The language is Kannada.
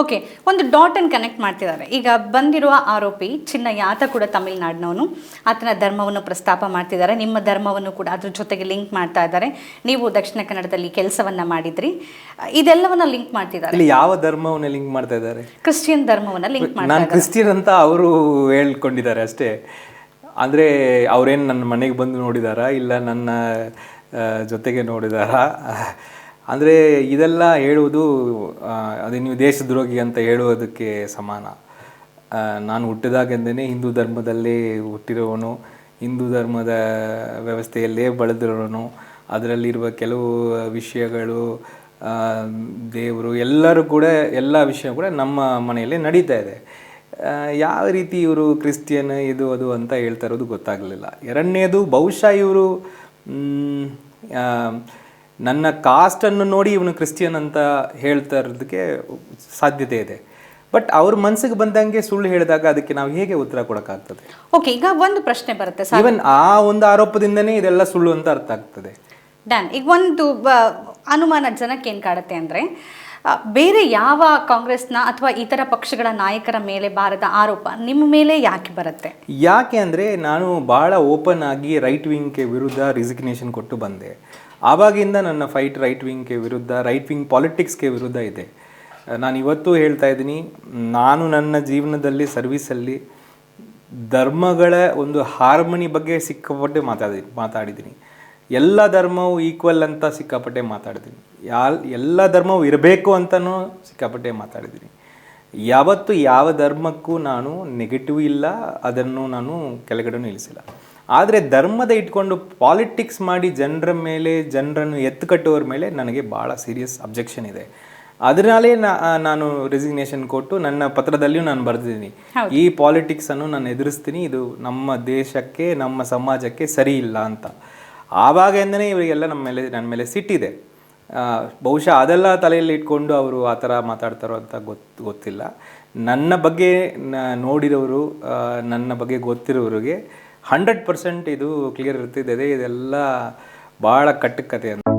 ಓಕೆ ಒಂದು ಡಾಟ್ ಅನ್ನು ಕನೆಕ್ಟ್ ಮಾಡ್ತಿದ್ದಾರೆ. ಈಗ ಬಂದಿರುವ ಆರೋಪಿ ಚಿನ್ನ ಯಾತ ಕೂಡ ತಮಿಳ್ನಾಡಿನವನು. ಆತನ ಧರ್ಮವನ್ನು ಪ್ರಸ್ತಾಪ ಮಾಡ್ತಿದ್ದಾರೆ. ನಿಮ್ಮ ಧರ್ಮವನ್ನು ಕೂಡ ಅದ್ರ ಜೊತೆಗೆ ಲಿಂಕ್ ಮಾಡ್ತಾ ಇದ್ದಾರೆ. ನೀವು ದಕ್ಷಿಣ ಕನ್ನಡದಲ್ಲಿ ಕೆಲಸವನ್ನ ಮಾಡಿದ್ರಿ. ಇದೆಲ್ಲವನ್ನ ಲಿಂಕ್ ಮಾಡ್ತಿದ್ದಾರೆ. ಇಲ್ಲಿ ಯಾವ ಧರ್ಮವನ್ನ ಲಿಂಕ್ ಮಾಡ್ತಾ ಇದ್ದಾರೆ? ಕ್ರಿಶ್ಚಿಯನ್ ಧರ್ಮವನ್ನ ಲಿಂಕ್ ಮಾಡ್ತಾರೆ ನಾನು ಕ್ರಿಸ್ಟಿಯನ್ ಅಂತ ಅವರು ಹೇಳ್ಕೊಂಡಿದ್ದಾರೆ ಅಷ್ಟೇ. ಅಂದ್ರೆ ಅವ್ರೇನು ನನ್ನ ಮನೆಗೆ ಬಂದು ನೋಡಿದಾರಾ? ಇಲ್ಲ ನನ್ನ ಜೊತೆಗೆ ನೋಡಿದಾರಾ? ಅಂದರೆ ಇದೆಲ್ಲ ಹೇಳುವುದು ಅದೇ ನೀವು ದೇಶದ್ರೋಹಿ ಅಂತ ಹೇಳುವುದಕ್ಕೆ ಸಮಾನ. ನಾನು ಹುಟ್ಟಿದಾಗಿಂದನೇ ಹಿಂದೂ ಧರ್ಮದಲ್ಲೇ ಹುಟ್ಟಿರೋವನು, ಹಿಂದೂ ಧರ್ಮದ ವ್ಯವಸ್ಥೆಯಲ್ಲೇ ಬೆಳೆದಿರೋನು ಅದರಲ್ಲಿರುವ ಕೆಲವು ವಿಷಯಗಳು ದೇವರು, ಎಲ್ಲರೂ ಕೂಡ, ಎಲ್ಲ ವಿಷಯ ಕೂಡ ನಮ್ಮ ಮನೆಯಲ್ಲೇ ನಡೀತಾ ಇದೆ. ಯಾವ ರೀತಿ ಇವರು ಕ್ರಿಶ್ಚಿಯನ್ ಇದು, ಅದು ಅಂತ ಹೇಳ್ತಾ ಇರೋದು ಗೊತ್ತಾಗಲಿಲ್ಲ. ಎರಡನೇದು, ಬಹುಶಃ ಇವರು ನನ್ನ ಕಾಸ್ಟನ್ನು ನೋಡಿ ಇವನು ಕ್ರಿಶ್ಚಿಯನ್ ಅಂತ ಹೇಳ್ತಾ ಇರೋದಕ್ಕೆ ಸಾಧ್ಯತೆ ಇದೆ. ಬಟ್ ಅವ್ರ ಮನಸ್ಸಿಗೆ ಬಂದಂಗೆ ಸುಳ್ಳು ಹೇಳಿದಾಗ ಅದಕ್ಕೆ ನಾವು ಹೇಗೆ ಉತ್ತರ ಕೊಡೋಕ್ಕಾಗ್ತದೆ? ಓಕೆ ಈಗ ಒಂದು ಪ್ರಶ್ನೆ ಬರುತ್ತೆ ಸರ್. ಈವನ್ ಆ ಒಂದು ಆರೋಪದಿಂದನೇ ಇದೆಲ್ಲ ಸುಳ್ಳು ಅಂತ ಅರ್ಥ ಆಗ್ತದೆ. ಡ್ಯಾನ್ ಈಗ ಒಂದು ಅನುಮಾನ ಜನಕ್ಕೆ ಏನು ಕಾಡುತ್ತೆ ಅಂದರೆ ಬೇರೆ ಯಾವ ಕಾಂಗ್ರೆಸ್ನ ಅಥವಾ ಇತರ ಪಕ್ಷಗಳ ನಾಯಕರ ಮೇಲೆ ಬಾರದ ಆರೋಪ ನಿಮ್ಮ ಮೇಲೆ ಯಾಕೆ ಬರುತ್ತೆ? ಯಾಕೆ ಅಂದರೆ ನಾನು ಭಾಳ ಓಪನ್ ಆಗಿ ರೈಟ್ ವಿಂಗ್ಗೆ ವಿರುದ್ಧ ರಿಸಿಗ್ನೇಷನ್ ಕೊಟ್ಟು ಬಂದೆ. ಆವಾಗಿಂದ ನನ್ನ ಫೈಟ್ ರೈಟ್ ವಿಂಗ್ಗೆ ವಿರುದ್ಧ ರೈಟ್ ವಿಂಗ್ ಪಾಲಿಟಿಕ್ಸ್ಗೆ ವಿರುದ್ಧ ಇದೆ. ನಾನು ಇವತ್ತು ಹೇಳ್ತಾ ಇದ್ದೀನಿ, ನಾನು ನನ್ನ ಜೀವನದಲ್ಲಿ ಸರ್ವಿಸಲ್ಲಿ ಧರ್ಮಗಳ ಒಂದು ಹಾರ್ಮನಿ ಬಗ್ಗೆ ಸಿಕ್ಕಾಪಟ್ಟೆ ಮಾತಾಡಿ, ಮಾತಾಡಿದ್ದೀನಿ. ಎಲ್ಲ ಧರ್ಮವು ಈಕ್ವಲ್ ಅಂತ ಸಿಕ್ಕಾಪಟ್ಟೆ ಮಾತಾಡಿದ್ದೀನಿ. ಯಾಲ್ ಎಲ್ಲ ಧರ್ಮವೂ ಇರಬೇಕು ಅಂತಲೂ ಸಿಕ್ಕಾಪಟ್ಟೆ ಮಾತಾಡಿದ್ದೀನಿ. ಯಾವತ್ತು ಯಾವ ಧರ್ಮಕ್ಕೂ ನಾನು ನೆಗೆಟಿವ್ ಇಲ್ಲ ಅದನ್ನು ನಾನು ಕೆಳಗಡೆ ನಿಲ್ಲಿಸಿಲ್ಲ. ಆದರೆ ಧರ್ಮದ ಇಟ್ಕೊಂಡು ಪಾಲಿಟಿಕ್ಸ್ ಮಾಡಿ ಜನರ ಮೇಲೆ ಜನರನ್ನು ಎತ್ತು ಕಟ್ಟುವವ್ರ ಮೇಲೆ ನನಗೆ ಭಾಳ ಸೀರಿಯಸ್ ಅಬ್ಜೆಕ್ಷನ್ ಇದೆ. ಅದರಲ್ಲೇ ನಾನು ರೆಸಿಗ್ನೇಷನ್ ಕೊಟ್ಟು ನನ್ನ ಪತ್ರದಲ್ಲಿಯೂ ನಾನು ಬರೆದಿದ್ದೀನಿ. ಈ ಪಾಲಿಟಿಕ್ಸ್ ಅನ್ನು ನಾನು ಎದುರಿಸ್ತೀನಿ ಇದು ನಮ್ಮ ದೇಶಕ್ಕೆ ನಮ್ಮ ಸಮಾಜಕ್ಕೆ ಸರಿ ಇಲ್ಲ ಅಂತ. ಆವಾಗಿಂದನೇ ಇವರಿಗೆಲ್ಲ ನಮ್ಮ ಮೇಲೆ ನನ್ನ ಮೇಲೆ ಸಿಟ್ಟಿದೆ. ಬಹುಶಃ ಅದೆಲ್ಲ ತಲೆಯಲ್ಲಿ ಇಟ್ಕೊಂಡು ಅವರು ಆ ಥರ ಮಾತಾಡ್ತಾರೋ ಅಂತ ಗೊತ್ತು ಗೊತ್ತಿಲ್ಲ. ನನ್ನ ಬಗ್ಗೆ ನೋಡಿರೋರು ನನ್ನ ಬಗ್ಗೆ ಗೊತ್ತಿರೋರಿಗೆ ಹಂಡ್ರೆಡ್ ಪರ್ಸೆಂಟ್ ಇದು ಕ್ಲಿಯರ್ ಇರ್ತಿದೆ. ಇದೆಲ್ಲ ಭಾಳ ಕಟ್ಟುಕತೆ ಅಂತ.